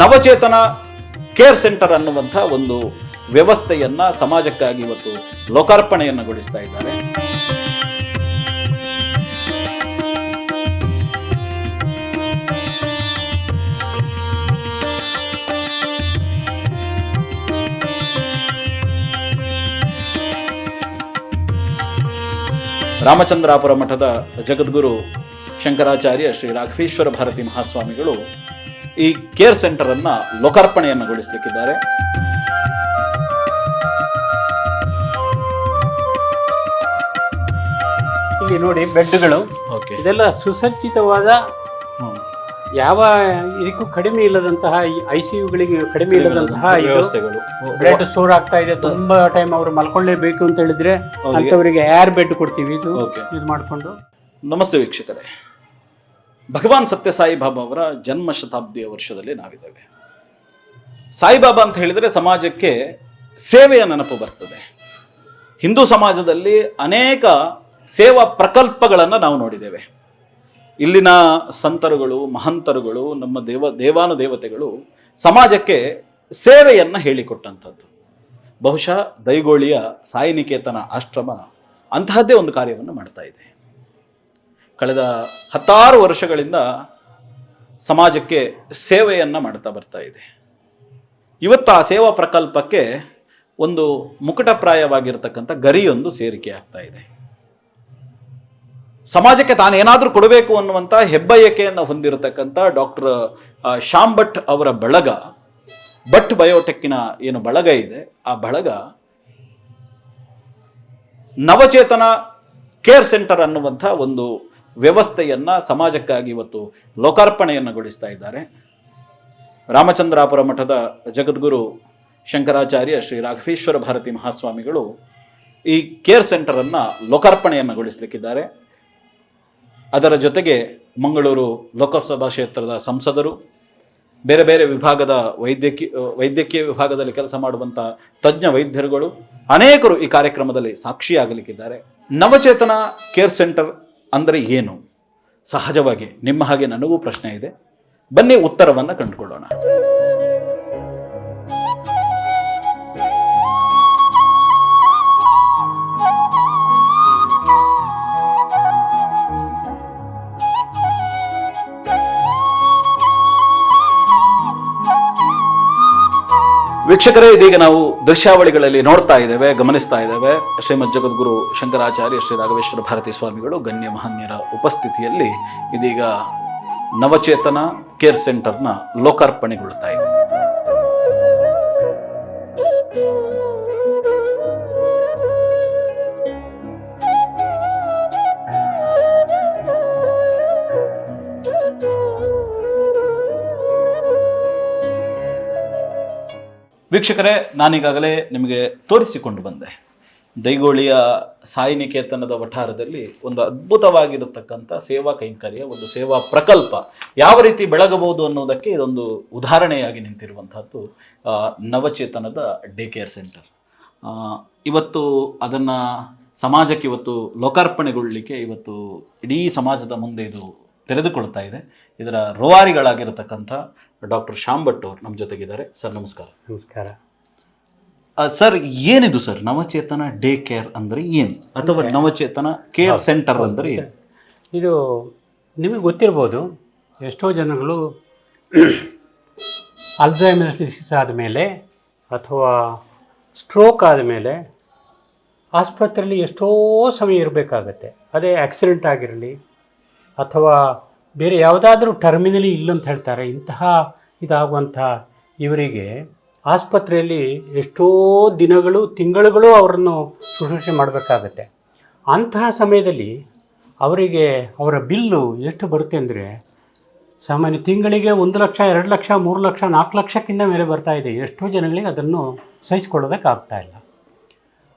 ನವಚೇತನ care centre ಅನ್ನುವಂಥ ಒಂದು ವ್ಯವಸ್ಥೆಯನ್ನ ಸಮಾಜಕ್ಕಾಗಿ ಇವತ್ತು ಲೋಕಾರ್ಪಣೆಯನ್ನಗೊಳಿಸ್ತಾ ಇದ್ದಾರೆ. ರಾಮಚಂದ್ರಾಪುರ ಮಠದ ಜಗದ್ಗುರು ಶಂಕರಾಚಾರ್ಯ ಶ್ರೀ ರಾಘವೇಶ್ವರ ಭಾರತಿ ಮಹಾಸ್ವಾಮಿಗಳು ಈ ಕೇರ್ ಸೆಂಟರ್ ಅನ್ನ ಲೋಕಾರ್ಪಣೆಯನ್ನಗೊಳಿಸಲಿಕ್ಕಿದ್ದಾರೆ ಇಲ್ಲಿ ನೋಡಿ ಬೆಡ್ಗಳು. ಇದೆಲ್ಲ ಸುಸಜ್ಜಿತವಾದ ಯಾವ ಇದಕ್ಕೂ ಕಡಿಮೆ ಇಲ್ಲದಂತಹ ಐ ಸಿ ಯುಗಳಿಗೆ ಕಡಿಮೆ ಇಲ್ಲದಂತಹ ವ್ಯವಸ್ಥೆಗಳು. ಬ್ಲಡ್ ಸ್ಟೋರ್ ಆಗ್ತಾ ಇದೆ. ತುಂಬಾ ಟೈಮ್ ಅವರು ಮಲ್ಕೊಳ್ಳೇಬೇಕು ಅಂತ ಹೇಳಿದ್ರೆ ಅಂತವರಿಗೆ ಏರ್ ಬೆಡ್ ಕೊಡ್ತೀವಿ ಇದು. ಇದು ಮಾಡಿಕೊಂಡು. ನಮಸ್ತೆ ವೀಕ್ಷಕರೇ. ಭಗವಾನ್ ಸತ್ಯಸಾಯಿ ಬಾಬಾ ಅವರ ಜನ್ಮ ಶತಾಬ್ದಿಯ ವರ್ಷದಲ್ಲಿ ನಾವಿದ್ದೇವೆ. ಸಾಯಿಬಾಬಾ ಅಂತ ಹೇಳಿದರೆ ಸಮಾಜಕ್ಕೆ ಸೇವೆಯ ನೆನಪು ಬರ್ತದೆ. ಹಿಂದೂ ಸಮಾಜದಲ್ಲಿ ಅನೇಕ ಸೇವಾ ಪ್ರಕಲ್ಪಗಳನ್ನು ನಾವು ನೋಡಿದ್ದೇವೆ. ಇಲ್ಲಿನ ಸಂತರುಗಳು, ಮಹಂತರುಗಳು, ನಮ್ಮ ದೇವ ದೇವಾನುದೇವತೆಗಳು ಸಮಾಜಕ್ಕೆ ಸೇವೆಯನ್ನು ಹೇಳಿಕೊಟ್ಟಂಥದ್ದು. ಬಹುಶಃ ದೈಗೋಳಿಯ ಸಾಯಿನಿಕೇತನ ಆಶ್ರಮ ಅಂತಹದ್ದೇ ಒಂದು ಕಾರ್ಯವನ್ನು ಮಾಡ್ತಾ ಇದೆ. ಕಳೆದ ಹತ್ತಾರು ವರ್ಷಗಳಿಂದ ಸಮಾಜಕ್ಕೆ ಸೇವೆಯನ್ನು ಮಾಡ್ತಾ ಬರ್ತಾ ಇದೆ. ಇವತ್ತು ಆ ಸೇವಾ ಪ್ರಕಲ್ಪಕ್ಕೆ ಒಂದು ಮುಕುಟಪ್ರಾಯವಾಗಿರ್ತಕ್ಕಂಥ ಗರಿಯೊಂದು ಸೇರಿಕೆ ಆಗ್ತಾ ಇದೆ. ಸಮಾಜಕ್ಕೆ ತಾನೇನಾದರೂ ಕೊಡಬೇಕು ಅನ್ನುವಂಥ ಹೆಬ್ಬಯಕೆಯನ್ನು ಹೊಂದಿರತಕ್ಕಂಥ ಡಾಕ್ಟರ್ ಶ್ಯಾಮ್ ಭಟ್ ಅವರ ಬಳಗ, ಭಟ್ ಬಯೋಟೆಕ್ಕಿನ ಏನು ಬಳಗ ಇದೆ, ಆ ಬಳಗ ನವಚೇತನ ಕೇರ್ ಸೆಂಟರ್ ಅನ್ನುವಂಥ ಒಂದು ವ್ಯವಸ್ಥೆಯನ್ನ ಸಮಾಜಕ್ಕಾಗಿ ಇವತ್ತು ಲೋಕಾರ್ಪಣೆಯನ್ನಗೊಳಿಸ್ತಾ ಇದ್ದಾರೆ. ರಾಮಚಂದ್ರಾಪುರ ಮಠದ ಜಗದ್ಗುರು ಶಂಕರಾಚಾರ್ಯ ಶ್ರೀ ರಾಘವೇಶ್ವರ ಭಾರತಿ ಮಹಾಸ್ವಾಮಿಗಳು ಈ ಕೇರ್ ಸೆಂಟರನ್ನು ಅನ್ನ ಲೋಕಾರ್ಪಣೆಯನ್ನಗೊಳಿಸಲಿಕ್ಕಿದ್ದಾರೆ. ಅದರ ಜೊತೆಗೆ ಮಂಗಳೂರು ಲೋಕಸಭಾ ಕ್ಷೇತ್ರದ ಸಂಸದರು, ಬೇರೆ ಬೇರೆ ವಿಭಾಗದ ವೈದ್ಯಕೀಯ ವೈದ್ಯಕೀಯ ವಿಭಾಗದಲ್ಲಿ ಕೆಲಸ ಮಾಡುವಂಥ ತಜ್ಞ ವೈದ್ಯರುಗಳು ಅನೇಕರು ಈ ಕಾರ್ಯಕ್ರಮದಲ್ಲಿ ಸಾಕ್ಷಿಯಾಗಲಿಕ್ಕಿದ್ದಾರೆ. ನವಚೇತನ ಕೇರ್ ಸೆಂಟರ್ ಅಂದರೆ ಏನು? ಸಹಜವಾಗಿ ನಿಮ್ಮ ಹಾಗೆ ನನಗೂ ಪ್ರಶ್ನೆ ಇದೆ. ಬನ್ನಿ ಉತ್ತರವನ್ನು ಕಂಡುಕೊಳ್ಳೋಣ. ವೀಕ್ಷಕರೇ, ಇದೀಗ ನಾವು ದೃಶ್ಯಾವಳಿಗಳಲ್ಲಿ ನೋಡ್ತಾ ಇದ್ದೇವೆ, ಗಮನಿಸ್ತಾ ಇದ್ದೇವೆ. ಶ್ರೀಮದ್ ಜಗದ್ಗುರು ಶಂಕರಾಚಾರ್ಯ ಶ್ರೀ ರಾಘವೇಶ್ವರ ಭಾರತಿ ಸ್ವಾಮಿಗಳು ಗಣ್ಯ ಮಹನ್ಯರ ಉಪಸ್ಥಿತಿಯಲ್ಲಿ ಇದೀಗ ನವಚೇತನ ಕೇರ್ ಸೆಂಟರ್ನ ಲೋಕಾರ್ಪಣೆಗೊಳ್ತಾ ಇದೆ ವೀಕ್ಷಕರೇ, ನಾನೀಗಾಗಲೇ ನಿಮಗೆ ತೋರಿಸಿಕೊಂಡು ಬಂದೆ. ದೈಗೋಳಿಯ ಸಾಯಿನಿಕೇತನದ ವಠಾರದಲ್ಲಿ ಒಂದು ಅದ್ಭುತವಾಗಿರತಕ್ಕಂಥ ಸೇವಾ ಕೈಂಕರ್ಯ, ಒಂದು ಸೇವಾ ಪ್ರಕಲ್ಪ ಯಾವ ರೀತಿ ಬೆಳಗಬಹುದು ಅನ್ನೋದಕ್ಕೆ ಇದೊಂದು ಉದಾಹರಣೆಯಾಗಿ ನಿಂತಿರುವಂಥದ್ದು ನವಚೇತನದ ಡೇ ಕೇರ್ ಸೆಂಟರ್ ಇವತ್ತು ಅದನ್ನು ಸಮಾಜಕ್ಕೆ ಇವತ್ತು ಲೋಕಾರ್ಪಣೆಗೊಳ್ಳಲಿಕ್ಕೆ ಇವತ್ತು ಇಡೀ ಸಮಾಜದ ಮುಂದೆ ಇದು ತೆರೆದುಕೊಳ್ತಾ ಇದೆ. ಇದರ ರೂವಾರಿಗಳಾಗಿರತಕ್ಕಂಥ ಡಾಕ್ಟರ್ ಶ್ಯಾಮ್ ಭಟ್ ಅವರು ನಮ್ಮ ಜೊತೆಗಿದ್ದಾರೆ. ಸರ್ ನಮಸ್ಕಾರ. ನಮಸ್ಕಾರ. ಸರ್ ಏನಿದು ಸರ್? ನವಚೇತನ ಡೇ ಕೇರ್ ಅಂದರೆ ಏನು? ಅಥವಾ ನವಚೇತನ ಕೇರ್ ಸೆಂಟರ್ ಅಂದರೆ ಏನು? ಇದು ನಿಮಗೆ ಗೊತ್ತಿರ್ಬೋದು ಎಷ್ಟೋ ಜನಗಳು ಅಲ್ಝೈಮರ್ ಡಿಸೀಸ್ ಆದಮೇಲೆ ಅಥವಾ ಸ್ಟ್ರೋಕ್ ಆದಮೇಲೆ ಆಸ್ಪತ್ರೆಯಲ್ಲಿ ಎಷ್ಟೋ ಸಮಯ ಇರಬೇಕಾಗತ್ತೆ. ಅದೇ ಆಕ್ಸಿಡೆಂಟ್ ಆಗಿರಲಿ ಅಥವಾ ಬೇರೆ ಯಾವುದಾದ್ರೂ ಟರ್ಮಿನಲಿ ಇಲ್ಲ ಅಂತ ಹೇಳ್ತಾರೆ ಇಂತಹ ಇದಾಗುವಂಥ ಇವರಿಗೆ ಆಸ್ಪತ್ರೆಯಲ್ಲಿ ಎಷ್ಟೋ ದಿನಗಳು, ತಿಂಗಳುಗಳು ಅವರನ್ನು ಶುಶ್ರೂಷೆ ಮಾಡಬೇಕಾಗತ್ತೆ. ಅಂತಹ ಸಮಯದಲ್ಲಿ ಅವರಿಗೆ ಅವರ ಬಿಲ್ಲು ಎಷ್ಟು ಬರುತ್ತೆ ಅಂದರೆ, ಸಾಮಾನ್ಯ ತಿಂಗಳಿಗೆ ಒಂದು ಲಕ್ಷ, ಎರಡು ಲಕ್ಷ, ಮೂರು ಲಕ್ಷ, ನಾಲ್ಕು ಲಕ್ಷಕ್ಕಿಂತ ಮೇಲೆ ಬರ್ತಾ ಇದೆ. ಎಷ್ಟೋ ಜನಗಳಿಗೆ ಅದನ್ನು ಸಹಿಸ್ಕೊಳ್ಳೋದಕ್ಕಾಗ್ತಾ ಇಲ್ಲ.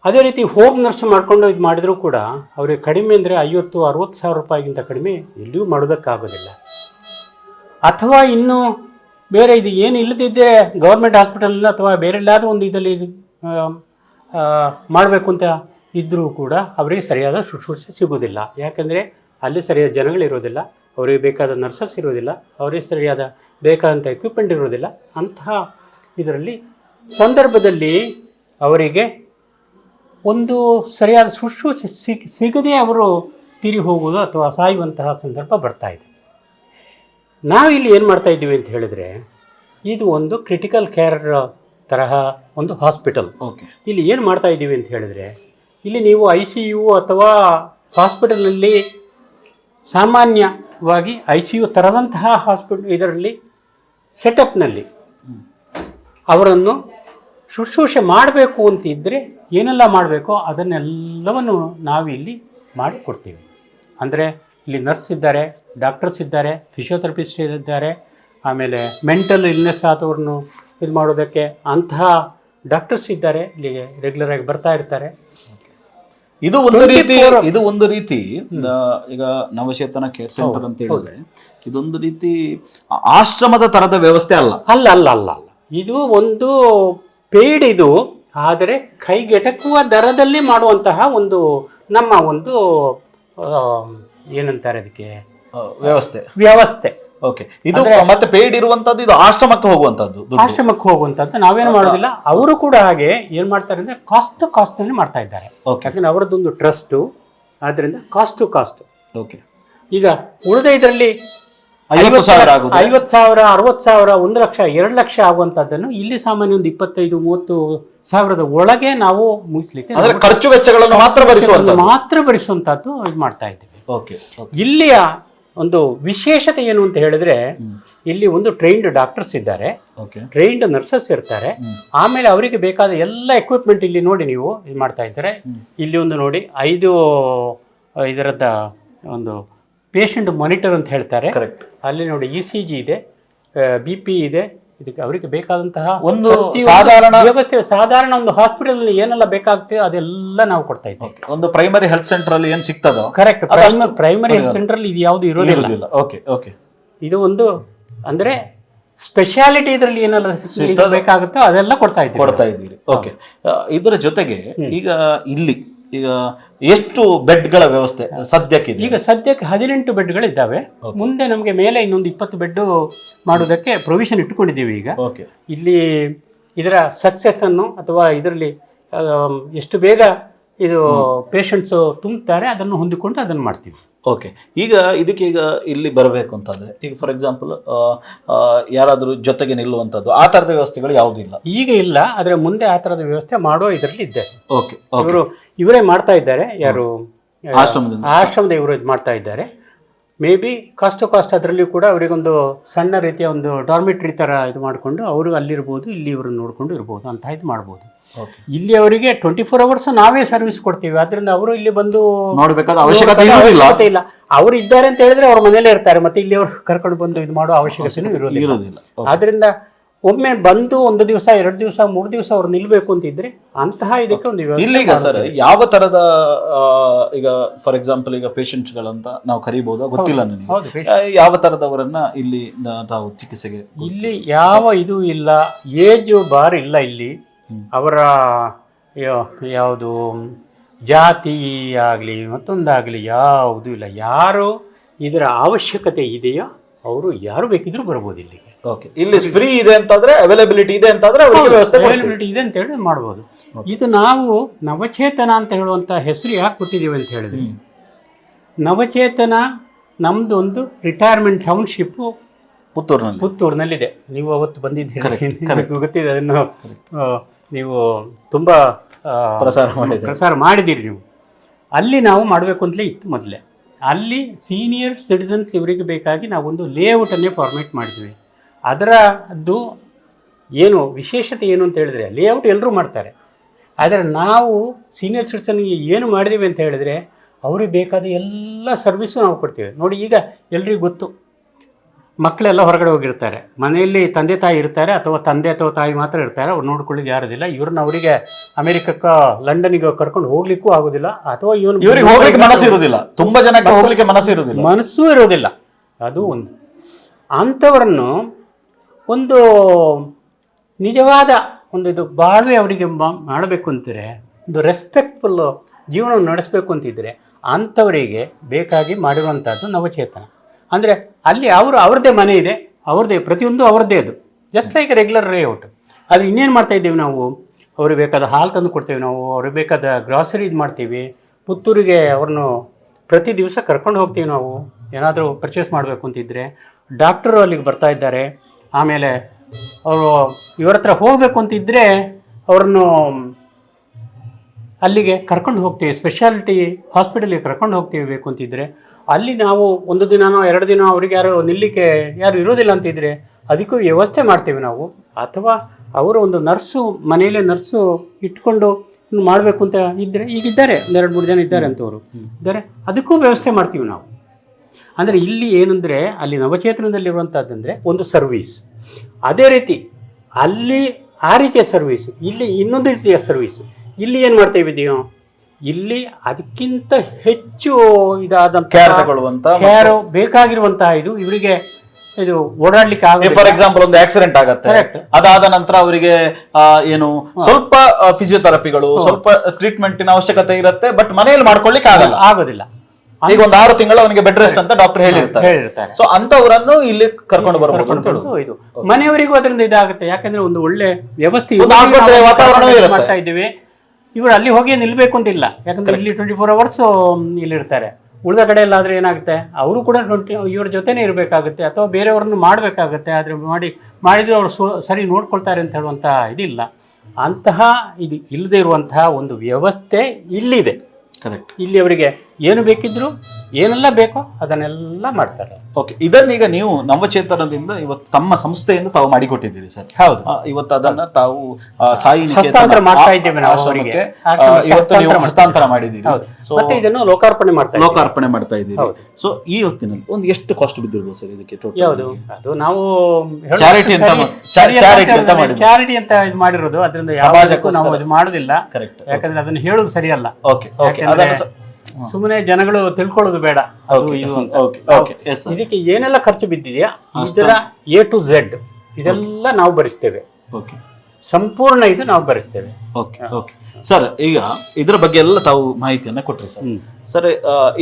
ಅದೇ ರೀತಿ ಹೋಮ್ ನರ್ಸ್ ಮಾಡಿಕೊಂಡು ಇದು ಮಾಡಿದರೂ ಕೂಡ ಅವರಿಗೆ ಕಡಿಮೆ ಅಂದರೆ ಐವತ್ತು, ಅರುವತ್ತು ಸಾವಿರ ರೂಪಾಯಿಗಿಂತ ಕಡಿಮೆ ಎಲ್ಲಿಯೂ ಮಾಡೋದಕ್ಕಾಗೋದಿಲ್ಲ. ಅಥವಾ ಇನ್ನು ಬೇರೆ ಇದು ಏನು ಇಲ್ಲದಿದ್ದರೆ ಗೌರ್ಮೆಂಟ್ ಹಾಸ್ಪಿಟಲ್ ಅಥವಾ ಬೇರೆ ಎಲ್ಲಾದರೂ ಒಂದು ಇದರಲ್ಲಿ ಇದು ಮಾಡಬೇಕು ಅಂತ ಇದ್ದರೂ ಕೂಡ ಅವರಿಗೆ ಸರಿಯಾದ ಶುಶ್ರೂಷೆ ಸಿಗೋದಿಲ್ಲ ಯಾಕಂದರೆ ಅಲ್ಲಿ ಸರಿಯಾದ ಜನಗಳಿರೋದಿಲ್ಲ ಅವರಿಗೆ ಬೇಕಾದ ನರ್ಸಸ್ ಇರೋದಿಲ್ಲ ಅವರಿಗೆ ಸರಿಯಾದ ಬೇಕಾದಂಥ ಎಕ್ವಿಪ್ಮೆಂಟ್ ಇರೋದಿಲ್ಲ ಅಂತಹ ಇದರಲ್ಲಿ ಸಂದರ್ಭದಲ್ಲಿ ಅವರಿಗೆ ಒಂದು ಸರಿಯಾದ ಶುಶ್ರೂಷೆ ಸಿಗದೆ ಅವರು ತೀರಿ ಹೋಗುವುದು ಅಥವಾ ಸಾಯುವಂತಹ ಸಂದರ್ಭ ಬರ್ತಾ ಇದೆ. ನಾವಿಲ್ಲಿ ಏನು ಮಾಡ್ತಾ ಇದ್ದೀವಿ ಅಂತ ಹೇಳಿದರೆ ಇದು ಒಂದು ಕ್ರಿಟಿಕಲ್ ಕೇರ್ ತರಹ ಒಂದು ಹಾಸ್ಪಿಟಲ್ ಓಕೆ ಇಲ್ಲಿ ಏನು ಮಾಡ್ತಾ ಇದ್ದೀವಿ ಅಂತ ಹೇಳಿದರೆ ಇಲ್ಲಿ ನೀವು ಐ ಸಿ ಯು ಅಥವಾ ಹಾಸ್ಪಿಟಲಲ್ಲಿ ಸಾಮಾನ್ಯವಾಗಿ ಐ ಸಿ ಯು ತರದಂತಹ ಹಾಸ್ಪಿಟಲ್ ಇದರಲ್ಲಿ ಸೆಟಪ್ನಲ್ಲಿ ಅವರನ್ನು ಶುಶ್ರೂಷೆ ಮಾಡಬೇಕು ಅಂತ ಇದ್ದರೆ ಏನೆಲ್ಲ ಮಾಡಬೇಕೋ ಅದನ್ನೆಲ್ಲವನ್ನು ನಾವಿಲ್ಲಿ ಮಾಡಿಕೊಡ್ತೀವಿ. ಅಂದರೆ ಇಲ್ಲಿ ನರ್ಸ್ ಇದ್ದಾರೆ ಡಾಕ್ಟರ್ಸ್ ಇದ್ದಾರೆ ಫಿಸಿಯೋಥೆರಪಿಸ್ಟ್ ಇದ್ದಾರೆ. ಆಮೇಲೆ ಮೆಂಟಲ್ ಇಲ್ನೆಸ್ ಆದವ್ರನ್ನು ಇದು ಮಾಡೋದಕ್ಕೆ ಅಂತಹ ಡಾಕ್ಟರ್ಸ್ ಇದ್ದಾರೆ ಇಲ್ಲಿಗೆ ರೆಗ್ಯುಲರ್ ಆಗಿ ಬರ್ತಾ ಇರ್ತಾರೆ. ಇದು ಒಂದು ರೀತಿ ಇದು ಒಂದು ರೀತಿ ಈಗ ನವಚೇತನ ಕೇರ್ ಸೆಂಟರ್ ಅಂತ ಹೇಳಿದ್ರೆ ಇದೊಂದು ರೀತಿ ಆಶ್ರಮದ ತರದ ವ್ಯವಸ್ಥೆ ಅಲ್ಲ. ಅಲ್ಲ ಅಲ್ಲ ಅಲ್ಲ ಅಲ್ಲ. ಇದು ಒಂದು ಪೇಯ್ಡ್ ಇದು ಆದರೆ ಕೈಗೆಟಕುವ ದರದಲ್ಲಿ ಮಾಡುವಂತಹ ಒಂದು ನಮ್ಮ ಒಂದು ಏನಂತಾರೆ ಅದಕ್ಕೆ? ವ್ಯವಸ್ಥೆ. ವ್ಯವಸ್ಥೆ. ಓಕೆ ಇದು ಮತ್ತೆ ಪೇಯ್ಡ್ ಇರುವಂತದ್ದು ಇದು ಆಶ್ರಮಕ್ಕೆ ಹೋಗುವಂತದ್ದು. ಆಶ್ರಮಕ್ಕೆ ಹೋಗುವಂತದ್ದು ನಾವೇನು ಮಾಡೋದಿಲ್ಲ. ಅವರು ಕೂಡ ಹಾಗೆ ಏನ್ ಮಾಡ್ತಾರೆ ಅಂದ್ರೆ ಕಾಸ್ಟ್ ಟು ಕಾಸ್ಟ್ನಲ್ಲಿ ಮಾಡ್ತಾ ಇದ್ದಾರೆ. ಓಕೆ ಯಾಕಂದ್ರೆ ಅವರದ್ದೊಂದು ಟ್ರಸ್ಟು ಆದ್ರಿಂದ ಕಾಸ್ಟ್ ಟು ಕಾಸ್ಟ್ ಓಕೆ ಈಗ ಉಳಿದ ಇದರಲ್ಲಿ ಐವತ್ತು ಸಾವಿರ ಐವತ್ತು ಸಾವಿರ ಅರವತ್ತು ಸಾವಿರ ಒಂದು ಲಕ್ಷ ಎರಡು ಲಕ್ಷ ಆಗುವಂತದ್ದನ್ನು ಇಲ್ಲಿ ಸಾಮಾನ್ಯ ಒಂದು ಇಪ್ಪತ್ತೈದು ಮೂವತ್ತು ಸಾವಿರದ ಒಳಗೆ ನಾವು ಮುಗಿಸ್ಲಿಕ್ಕೆ ಖರ್ಚು ವೆಚ್ಚಗಳನ್ನು ಮಾತ್ರ ಭರಿಸುವಂತದ್ದು ಮಾತ್ರ ಭರಿಸುವಂಥದ್ದು ಇದು ಮಾಡ್ತಾ ಇದ್ದೀವಿ. ಇಲ್ಲಿಯ ಒಂದು ವಿಶೇಷತೆ ಏನು ಅಂತ ಹೇಳಿದ್ರೆ ಇಲ್ಲಿ ಒಂದು ಟ್ರೈನ್ಡ್ ಡಾಕ್ಟರ್ಸ್ ಇದ್ದಾರೆ. ಓಕೆ ಟ್ರೈನ್ಡ್ ನರ್ಸಸ್ ಇರ್ತಾರೆ. ಆಮೇಲೆ ಅವರಿಗೆ ಬೇಕಾದ ಎಲ್ಲ ಎಕ್ವಿಪ್ಮೆಂಟ್ ಇಲ್ಲಿ ನೋಡಿ ನೀವು ಇದು ಮಾಡ್ತಾ ಇದ್ದಾರೆ. ಇಲ್ಲಿ ಒಂದು ನೋಡಿ ಐದು ಇದರದ ಒಂದು ಪೇಷಂಟ್ ಮಾನಿಟರ್ ಅಂತ ಹೇಳ್ತಾರೆ. ಕರೆಕ್ಟ್ ಅಲ್ಲಿ ನೋಡಿ ಇ ಸಿ ಜಿ ಇದೆ ಬಿ ಪಿ ಇದೆ ಇದಕ್ಕೆ ಅವರಿಗೆ ಬೇಕಾದಂತಹ ಒಂದು ಸಾಧಾರಣ ವ್ಯವಸ್ಥೆ ಸಾಧಾರಣ ಒಂದು ಹಾಸ್ಪಿಟಲ್ ಏನೆಲ್ಲ ಬೇಕಾಗ್ತದೆ ಅದೆಲ್ಲ ನಾವು ಕೊಡ್ತಾ ಇದ್ದೀವಿ. ಒಂದು ಪ್ರೈಮರಿ ಹೆಲ್ತ್ ಸೆಂಟರ್ ಅಲ್ಲಿ ಏನ್ ಸಿಗ್ತದೋ ಕರೆಕ್ಟ್ ಪ್ರೈಮರಿ ಹೆಲ್ತ್ ಸೆಂಟರ್ ಇದು ಯಾವುದು ಇರೋದಿಲ್ಲ. ಓಕೆ ಓಕೆ ಇದು ಒಂದು ಅಂದ್ರೆ ಸ್ಪೆಷಾಲಿಟಿ ಇದರಲ್ಲಿ ಏನೆಲ್ಲ ಬೇಕಾಗುತ್ತೋ ಅದೆಲ್ಲ ಕೊಡ್ತಾ ಇದ್ದೀವಿ. ಕೊಡ್ತಾ ಇದ್ದೀರಿ. ಓಕೆ ಇದರ ಜೊತೆಗೆ ಈಗ ಇಲ್ಲಿ ಈಗ ಎಷ್ಟು ಬೆಡ್ಗಳ ವ್ಯವಸ್ಥೆ ಸದ್ಯಕ್ಕೆ ಈಗ ಸದ್ಯಕ್ಕೆ ಹದಿನೆಂಟು ಬೆಡ್ಗಳಿದ್ದಾವೆ. ಮುಂದೆ ನಮಗೆ ಮೇಲೆ ಇನ್ನೊಂದು ಇಪ್ಪತ್ತು ಬೆಡ್ ಮಾಡೋದಕ್ಕೆ ಪ್ರೊವಿಷನ್ ಇಟ್ಟುಕೊಂಡಿದ್ದೀವಿ ಈಗ. ಓಕೆ ಇಲ್ಲಿ ಇದರ ಸಕ್ಸಸ್ ಅನ್ನು ಅಥವಾ ಇದರಲ್ಲಿ ಎಷ್ಟು ಬೇಗ ಇದು ಪೇಷಂಟ್ಸು ತುಂಬುತ್ತಾರೆ ಅದನ್ನು ಹೊಂದಿಕೊಂಡು ಅದನ್ನು ಮಾಡ್ತೀವಿ. ಓಕೆ ಈಗ ಇದಕ್ಕೆ ಈಗ ಇಲ್ಲಿ ಬರಬೇಕು ಅಂತಂದ್ರೆ ಈಗ ಫಾರ್ ಎಕ್ಸಾಂಪಲ್ ಯಾರಾದರೂ ಜೊತೆಗೆ ನಿಲ್ಲುವಂಥದ್ದು ಆ ಥರದ ವ್ಯವಸ್ಥೆಗಳು ಯಾವುದೂ ಇಲ್ಲ? ಈಗ ಇಲ್ಲ ಆದರೆ ಮುಂದೆ ಆ ಥರದ ವ್ಯವಸ್ಥೆ ಮಾಡೋ ಇದರಲ್ಲಿ ಇದ್ದಾರೆ ಓಕೆ ಇವರು ಇವರೇ ಮಾಡ್ತಾ ಇದ್ದಾರೆ ಯಾರು ಆಶ್ರಮದಿಂದ. ಆಶ್ರಮದ ಇವರು ಇದು ಮಾಡ್ತಾ ಇದ್ದಾರೆ. Maybe cost to cost ಅದರಲ್ಲಿ ಕೂಡ ಅವರಿಗೊಂದು ಸಣ್ಣ ರೀತಿಯ ಒಂದು ಡಾರ್ಮಿಟ್ರಿ ಥರ ಇದು ಮಾಡಿಕೊಂಡು ಅವರು ಅಲ್ಲಿರ್ಬೋದು ಇಲ್ಲಿ ಇವ್ರನ್ನ ನೋಡಿಕೊಂಡು ಇರ್ಬೋದು ಅಂತ ಇದು ಮಾಡ್ಬೋದು. ಇಲ್ಲಿ ಅವರಿಗೆ ಟ್ವೆಂಟಿ ಫೋರ್ ಅವರ್ಸ್ ನಾವೇ ಸರ್ವಿಸ್ ಕೊಡ್ತೀವಿ. ಅದರಿಂದ ಅವರು ಇಲ್ಲಿ ಬಂದು ನೋಡಬೇಕಾದ ಅವಶ್ಯಕತೆ ಇಲ್ಲ. ಅವರು ಇದ್ದಾರೆ ಅಂತ ಹೇಳಿದ್ರೆ ಅವ್ರ ಮನೇಲೇ ಇರ್ತಾರೆ. ಮತ್ತೆ ಇಲ್ಲಿ ಅವರು ಕರ್ಕೊಂಡು ಬಂದು ಇದು ಮಾಡೋ ಅವಶ್ಯಕತೆನೂ ಇರೋದಿಲ್ಲ ಆದ್ರಿಂದ ಒಮ್ಮೆ ಬಂದು ಒಂದು ದಿವಸ ಎರಡು ದಿವಸ ಮೂರು ದಿವಸ ಅವ್ರು ನಿಲ್ಬೇಕು ಅಂತಿದ್ರೆ ಅಂತಹ ಇದಕ್ಕೆ ಒಂದು ಸರ್ ಯಾವ ತರದ ಈಗ ಫಾರ್ ಎಕ್ಸಾಂಪಲ್ ಈಗ ಪೇಷಂಟ್ಸ್ಗಳಂತ ನಾವು ಕರಿಬಹುದಾ ಗೊತ್ತಿಲ್ಲ ನನಗೆ. ಯಾವ ತರದವರನ್ನ ಇಲ್ಲಿ ತಾವು ಚಿಕಿತ್ಸೆಗೆ ಇಲ್ಲಿ ಯಾವ ಇದು ಇಲ್ಲ. ಏಜ್ ಬಾರ್ ಇಲ್ಲ ಇಲ್ಲಿ. ಅವರ ಯಾವುದು ಜಾತಿ ಆಗಲಿ ಮತ್ತೊಂದಾಗಲಿ ಯಾವುದೂ ಇಲ್ಲ. ಯಾರು ಇದರ ಅವಶ್ಯಕತೆ ಇದೆಯೋ ಅವರು ಯಾರು ಬೇಕಿದ್ರು ಬರ್ಬೋದು ಇಲ್ಲಿಗೆ. ಓಕೆ ಇಲ್ಲಿ ಫ್ರೀ ಇದೆ ಅಂತಂದ್ರೆ ಅವೈಲಬಿಲಿಟಿ ಇದೆ ಅಂತಂದ್ರೆ ಅವರಿಗೆ ವ್ಯವಸ್ಥೆ. ಅವೈಲಬಿಲಿಟಿ ಇದೆ ಅಂತ ಹೇಳಿ ಮಾಡ್ಬೋದು. ಇದು ನಾವು ನವಚೇತನ ಅಂತ ಹೇಳುವಂಥ ಹೆಸರು ಯಾಕೆ ಕೊಟ್ಟಿದ್ದೀವಿ ಅಂತ ಹೇಳಿದ್ರೆ ನವಚೇತನ ನಮ್ದು ಒಂದು ರಿಟೈರ್ಮೆಂಟ್ ಟೌನ್ಶಿಪ್ಪು ಪುತ್ತೂರಿನಲ್ಲಿ. ಪುತ್ತೂರಿನಲ್ಲಿದೆ. ನೀವು ಅವತ್ತು ಬಂದಿದ್ದೀರಿ. ಗೊತ್ತಿದೆ ಅದನ್ನು ನೀವು ತುಂಬ ಪ್ರಸಾರ ಮಾಡಿದ್ರಿ ಪ್ರಸಾರ ಮಾಡಿದ್ದೀರಿ ನೀವು. ಅಲ್ಲಿ ನಾವು ಮಾಡಬೇಕು ಅಂತಲೇ ಇತ್ತು ಮೊದಲೇ. ಅಲ್ಲಿ ಸೀನಿಯರ್ ಸಿಟಿಸನ್ಸ್ ಇವರಿಗೆ ಬೇಕಾಗಿ ನಾವೊಂದು ಲೇಔಟನ್ನೇ ಫಾರ್ಮೇಟ್ ಮಾಡಿದ್ವಿ. ಅದರದ್ದು ಏನು ವಿಶೇಷತೆ ಏನು ಅಂತ ಹೇಳಿದ್ರೆ ಲೇಔಟ್ ಎಲ್ಲರೂ ಮಾಡ್ತಾರೆ. ಆದರೆ ನಾವು ಸೀನಿಯರ್ ಸಿಟಿಸನ್ಗೆ ಏನು ಮಾಡಿದ್ದೀವಿ ಅಂತ ಹೇಳಿದ್ರೆ ಅವ್ರಿಗೆ ಬೇಕಾದ ಎಲ್ಲ ಸರ್ವಿಸು ನಾವು ಕೊಡ್ತೀವಿ. ನೋಡಿ ಈಗ ಎಲ್ರಿಗೂ ಗೊತ್ತು. ಮಕ್ಕಳೆಲ್ಲ ಹೊರಗಡೆ ಹೋಗಿರ್ತಾರೆ. ಮನೆಯಲ್ಲಿ ತಂದೆ ತಾಯಿ ಇರ್ತಾರೆ ಅಥವಾ ತಂದೆ ಅಥವಾ ತಾಯಿ ಮಾತ್ರ ಇರ್ತಾರೆ. ಅವ್ರು ನೋಡ್ಕೊಳ್ಳಿಕ್ಕೆ ಯಾರದಿಲ್ಲ ಇವ್ರನ್ನ ಅವರಿಗೆ ಅಮೆರಿಕಕ್ಕ ಲಂಡನ್ಗೆ ಕರ್ಕೊಂಡು ಹೋಗ್ಲಿಕ್ಕೂ ಆಗೋದಿಲ್ಲ. ಅಥವಾ ಇವನು ಇವ್ರಿಗೆ ಹೋಗ್ಲಿಕ್ಕೆ ಮನಸ್ಸು ಇರುವುದಿಲ್ಲ ತುಂಬಾ ಜನಕ್ಕೆ ಹೋಗ್ಲಿಕ್ಕೆ ಮನಸ್ಸು ಇರುವುದಿಲ್ಲ ಮನಸ್ಸೂ ಇರೋದಿಲ್ಲ. ಅದು ಒಂದು. ಅಂಥವ್ರನ್ನು ಒಂದು ನಿಜವಾದ ಒಂದು ಇದು ಬಾಳ್ವೆ ಅವರಿಗೆ ಮಾಡಬೇಕು ಅಂತಿದ್ರೆ ಒಂದು ರೆಸ್ಪೆಕ್ಟ್ಫುಲ್ ಜೀವನ ನಡೆಸಬೇಕು ಅಂತಿದ್ರೆ ಅಂಥವರಿಗೆ ಬೇಕಾಗಿ ಮಾಡಿರುವಂಥದ್ದು ನವಚೇತನ. ಅಂದರೆ ಅಲ್ಲಿ ಅವರು ಅವ್ರದ್ದೇ ಮನೆ ಇದೆ, ಅವ್ರದ್ದೇ, ಪ್ರತಿಯೊಂದು ಅವ್ರದ್ದೇ ಅದು. ಜಸ್ಟ್ ಲೈಕ್ ರೆಗ್ಯುಲರ್ ಲೇಔಟ್ ಆದರೆ ಇನ್ನೇನು ಮಾಡ್ತಾ ಇದ್ದೀವಿ ನಾವು? ಅವ್ರಿಗೆ ಬೇಕಾದ ಹಾಲು ತಂದು ಕೊಡ್ತೇವೆ ನಾವು, ಅವ್ರಿಗೆ ಬೇಕಾದ ಗ್ರಾಸರಿ ಇದು ಮಾಡ್ತೀವಿ, ಪುತ್ತೂರಿಗೆ ಅವ್ರನ್ನು ಪ್ರತಿ ದಿವಸ ಕರ್ಕೊಂಡು ಹೋಗ್ತೀವಿ ನಾವು. ಏನಾದರೂ ಪರ್ಚೇಸ್ ಮಾಡಬೇಕು ಅಂತಿದ್ದರೆ ಡಾಕ್ಟರು ಅಲ್ಲಿಗೆ ಬರ್ತಾ ಇದ್ದಾರೆ. ಆಮೇಲೆ ಅವರು ಇವ್ರ ಹತ್ರ ಹೋಗಬೇಕು ಅಂತಿದ್ದರೆ ಅವ್ರನ್ನು ಅಲ್ಲಿಗೆ ಕರ್ಕೊಂಡು ಹೋಗ್ತೀವಿ. ಸ್ಪೆಷಾಲಿಟಿ ಹಾಸ್ಪಿಟಲಿಗೆ ಕರ್ಕೊಂಡು ಹೋಗ್ತೀವಿ ಬೇಕು ಅಂತಿದ್ರೆ ಅಲ್ಲಿ ನಾವು ಒಂದು ದಿನನೋ ಎರಡು ದಿನ ಅವ್ರಿಗೆ ಯಾರು ನಿಲ್ಲಿಕ್ಕೆ ಯಾರು ಇರೋದಿಲ್ಲ ಅಂತಿದ್ರೆ ಅದಕ್ಕೂ ವ್ಯವಸ್ಥೆ ಮಾಡ್ತೀವಿ ನಾವು. ಅಥವಾ ಅವರು ಒಂದು ನರ್ಸು ಮನೆಯಲ್ಲೇ ನರ್ಸು ಇಟ್ಕೊಂಡು ಮಾಡಬೇಕು ಅಂತ ಇದ್ದರೆ ಈಗಿದ್ದಾರೆ ಎರಡು ಮೂರು ಜನ ಇದ್ದಾರೆ ಅಂತವರು. ಇದ್ದಾರೆ, ಅದಕ್ಕೂ ವ್ಯವಸ್ಥೆ ಮಾಡ್ತೀವಿ ನಾವು. ಅಂದರೆ ಇಲ್ಲಿ ಏನಂದರೆ, ಅಲ್ಲಿ ನವಚೇತನದಲ್ಲಿರುವಂಥದ್ದಂದರೆ ಒಂದು ಸರ್ವೀಸ್ ಅದೇ ರೀತಿ ಅಲ್ಲಿ ಆ ರೀತಿಯ ಸರ್ವೀಸು ಇಲ್ಲಿ ಇನ್ನೊಂದು ರೀತಿಯ ಸರ್ವೀಸು ಇಲ್ಲಿ ಏನು ಮಾಡ್ತಾ ಇದ್ದೀವಿ ಇಲ್ಲಿ ಅದಕ್ಕಿಂತ ಹೆಚ್ಚು ಇದಾದ ಕೇರ್ ತಗೊಳ್ಳುವಂತ ಕ್ಯಾರು ಬೇಕಾಗಿರುವಂತಹ ಇದು ಇವರಿಗೆ ಇದು ಓಡಾಡ್ಲಿಕ್ಕೆ ಆಗುತ್ತೆ ಫಾರ್ ಎಕ್ಸಾಂಪಲ್ ಒಂದು ಆಕ್ಸಿಡೆಂಟ್ ಆಗುತ್ತೆ ಅದಾದ ನಂತರ ಅವರಿಗೆ ಏನು ಸ್ವಲ್ಪ ಫಿಸಿಯೋಥೆರಪಿಗಳು ಸ್ವಲ್ಪ ಟ್ರೀಟ್ಮೆಂಟಿನ ಅವಶ್ಯಕತೆ ಇರುತ್ತೆ ಬಟ್ ಮನೆಯಲ್ಲಿ ಮಾಡ್ಕೊಳ್ಳಿಕ್ಕೆ ಆಗಲ್ಲ. ಆಗೋದಿಲ್ಲ. ಈಗ ಒಂದು ಆರು ತಿಂಗಳು ಅವನಿಗೆ ಬೆಡ್ ರೆಸ್ಟ್ ಅಂತ ಡಾಕ್ಟರ್ ಹೇಳಿರ್ತಾರೆ. ಹೇಳಿರ್ತಾರೆ. ಸೊ ಅಂತವರನ್ನು ಇಲ್ಲಿ ಕರ್ಕೊಂಡು ಬರಬೇಕು ಇದು. ಮನೆಯವರಿಗೂ ಅದರಿಂದ ಇದಾಗುತ್ತೆ. ಯಾಕಂದ್ರೆ ಒಂದು ಒಳ್ಳೆ ವ್ಯವಸ್ಥೆ ವಾತಾವರಣ. ಮಾಡ್ತಾ ಇದ್ದೀವಿ. ಇವರು ಅಲ್ಲಿ ಹೋಗಿ ನಿಲ್ಬೇಕು ಅಂತಿಲ್ಲ ಯಾಕಂದ್ರೆ ಇಲ್ಲಿ ಟ್ವೆಂಟಿ ಫೋರ್ ಅವರ್ಸ್ ಇಲ್ಲಿ ಇರ್ತಾರೆ ಉಳಿದ ಕಡೆ ಎಲ್ಲಾದ್ರೆ ಏನಾಗುತ್ತೆ? ಅವರು ಕೂಡ ಟ್ವೆಂಟಿ ಇವ್ರ ಜೊತೆನೇ ಇರಬೇಕಾಗುತ್ತೆ ಅಥವಾ ಬೇರೆಯವ್ರನ್ನ ಮಾಡಬೇಕಾಗುತ್ತೆ. ಆದರೆ ಮಾಡಿ ಮಾಡಿದ್ರೆ ಅವರು ಸೋ ಸರಿ ನೋಡ್ಕೊಳ್ತಾರೆ ಅಂತ ಹೇಳುವಂಥ ಇದಿಲ್ಲ. ಅಂತಹ ಇದು ಇಲ್ಲದೆ ಇರುವಂತಹ ಒಂದು ವ್ಯವಸ್ಥೆ ಇಲ್ಲಿದೆ. ಕರೆಕ್ಟ್ ಇಲ್ಲಿ ಅವರಿಗೆ ಏನು ಬೇಕಿದ್ರು ಏನೆಲ್ಲ ಬೇಕೋ ಅದನ್ನೆಲ್ಲ ಮಾಡ್ತಾರೆ. ಓಕೆ ಇದನ್ನೀಗ ನೀವು ನವಚೇತನದಿಂದ ಇವತ್ತು ತಮ್ಮ ಸಂಸ್ಥೆಯಿಂದ ತಾವು ಮಾಡಿಕೊಟ್ಟಿದ್ದೀರಿ ಸರ್. ಹೌದು. ಇವತ್ತು ಅದನ್ನ ತಾವು ಆ, ಸಾಯಿ ನಿಕೇತನ ಹಸ್ತಾಂತರ ಮಾಡ್ತಾ ಇದ್ದೇವೆ ನಾವು ಆಶ್ರಮಕ್ಕೆ, ಆ, ಇವತ್ತು ನೀವು ಹಸ್ತಾಂತರ ಹಸ್ತಾಂತರ ಮಾಡಿದ್ದೀರಿ. ಹೌದು. ಮತ್ತೆ ಇದನ್ನು ಲೋಕಾರ್ಪಣೆ ಮಾಡ್ತಾ ಇದ್ದೀವಿ. ಲೋಕಾರ್ಪಣೆ ಮಾಡ್ತಾ ಇದ್ದೀರಿ. ಹೌದು. ಸೊ ಈ ಹೊತ್ತಿನಲ್ಲಿ ಒಂದು ಎಷ್ಟು ಕಾಸ್ಟ್ ಬಿದ್ದಿರ್ಬೋದು ಸರ್ ಇದಕ್ಕೆ total? ಯಾವುದು? ಅದು ನಾವು Charity ಅಂತ ಮಾ- ಚಾ- charity ಅಂತ. ಚಾರಿಟಿ ಅಂತ ಇದು ಮಾಡಿರೋದು. ಅದರಿಂದ ಸಮಾಜಕ್ಕೂ ನಾವು ಇದು ಮಾಡುದಿಲ್ಲ. ಕರೆಕ್ಟ್ ಯಾಕಂದ್ರೆ ಅದನ್ನ ಹೇಳೋದು ಸರಿಯಲ್ಲ. ಓಕೆ ಓಕೆ ಯಾಕಂದ್ರೆ ಅದನ್ನು ಸ- ಸುಮ್ಮನೆ ಜನಗಳು ತಿಳ್ಕೊಳ್ಳೋದು ಬೇಡ. ಅದು ಇದು ಅಂತ. ಇದಕ್ಕೆ ಏನೆಲ್ಲ ಖರ್ಚು ಬಿದ್ದಿದೆಯಾ? ಇದರ ಎ ಟು ಝೆಡ್ ಇದೆಲ್ಲ ನಾವು ಭರಿಸ್ತೇವೆ. ಓಕೆ ಸಂಪೂರ್ಣ ಇದು ನಾವು ಭರಿಸ್ತೇವೆ. ಓಕೆ ಓಕೆ ಸರ್ ಈಗ ಇದರ ಬಗ್ಗೆ ಎಲ್ಲ ತಾವು ಮಾಹಿತಿಯನ್ನ ಕೊಟ್ರಿ ಸರ್. ಸರ್